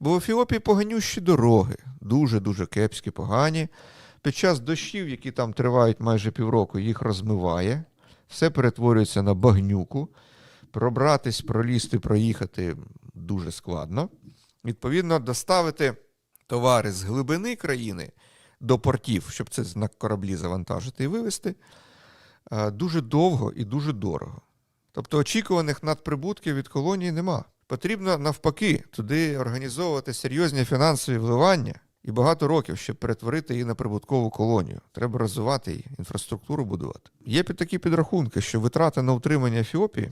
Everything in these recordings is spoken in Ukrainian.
Бо в Ефіопії поганющі дороги, дуже-дуже кепські, погані. Під час дощів, які там тривають майже півроку, їх розмиває, все перетворюється на багнюку. Пробратись, пролізти, проїхати дуже складно. Відповідно, доставити товари з глибини країни до портів, щоб це на кораблі завантажити і вивезти, е, дуже довго і дуже дорого. Тобто очікуваних надприбутків від колонії нема. Потрібно навпаки туди організовувати серйозні фінансові вливання і багато років, щоб перетворити її на прибуткову колонію. Треба розвивати її, інфраструктуру будувати. Є під такі підрахунки, що витрати на утримання Ефіопії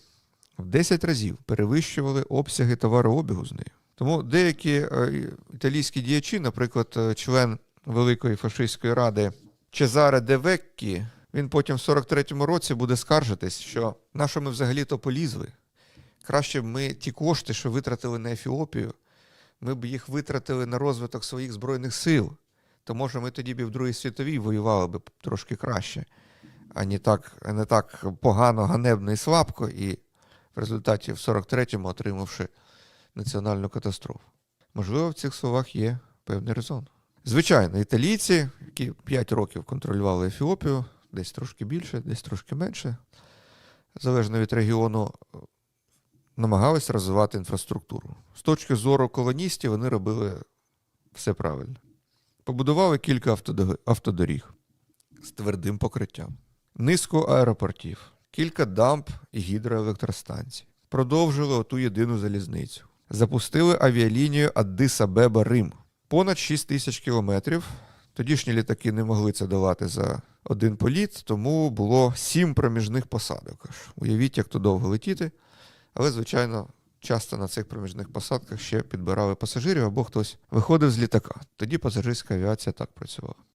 в 10 разів перевищували обсяги товарообігу з нею. Тому деякі е, італійські діячі, наприклад, е, член Великої фашистської ради Чезаре де Веккі, він потім в 43-му році буде скаржитись, що на що ми взагалі-то полізли. Краще б ми ті кошти, що витратили на Ефіопію, ми б їх витратили на розвиток своїх збройних сил. То може ми тоді б в Другій світовій воювали б трошки краще, а не так, не так погано, ганебно і слабко, і в результаті в 43-му отримавши національну катастрофу. Можливо, в цих словах є певний резон. Звичайно, італійці, які 5 років контролювали Ефіопію, десь трошки більше, десь трошки менше, залежно від регіону, намагались розвивати інфраструктуру. З точки зору колоністів вони робили все правильно. Побудували кілька автодоріг з твердим покриттям, низку аеропортів, кілька дамб і гідроелектростанцій. Продовжили оту єдину залізницю. Запустили авіалінію Аддис-Абеба Рим. Понад 6 тисяч кілометрів. Тодішні літаки не могли це долати за один політ, тому було сім проміжних посадок. Уявіть, як то довго летіти. Але, звичайно, часто на цих проміжних посадках ще підбирали пасажирів або хтось виходив з літака. Тоді пасажирська авіація так працювала.